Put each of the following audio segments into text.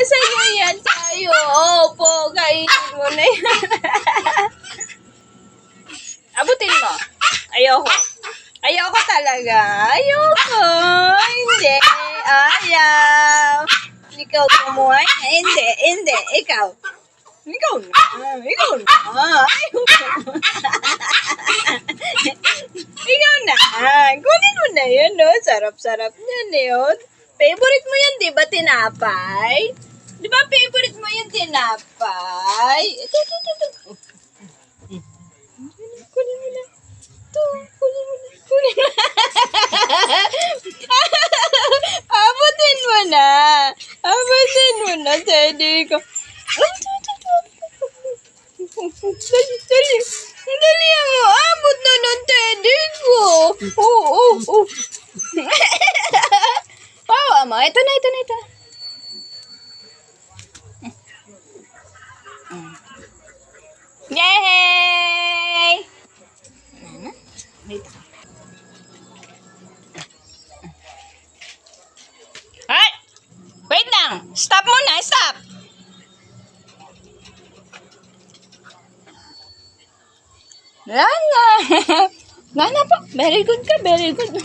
Nasaan mo yan tayo? Opo, kainin mo na yan. Abutin mo. Ayoko. Ayoko talaga. Ayoko. Hindi. Ayaw. Ikaw kumuha. Hindi. Hindi. Ikaw. Ikaw na. Ikaw na. Ayoko. Ikaw na. Kunin mo na yun, no? Sarap-sarap niyan, yun. Favorite mo yan, di ba, tinapay? Di ba favorite mo yung tinapay? Ito, ito, ito, ito. Kunin mo na. Ito, kunin mo na. Kunin mo na. Abutin mo na. Abutin mo na, teddy ko. Ito, ito, ito. Dali, dali. Dali mo. Abot na ng teddy ko. Oo, oo, oo. Wow, ama. Ito na, ito na, ito na. Dito. Ay! Wait lang! Stop muna! Stop! Lana! Lana po! Very good ka, very good.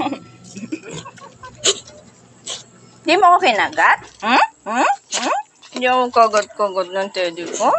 Di mo ako kinagat? Hmm? Hmm? Hmm? Hindi ako kagat-kagat ng teddy ko.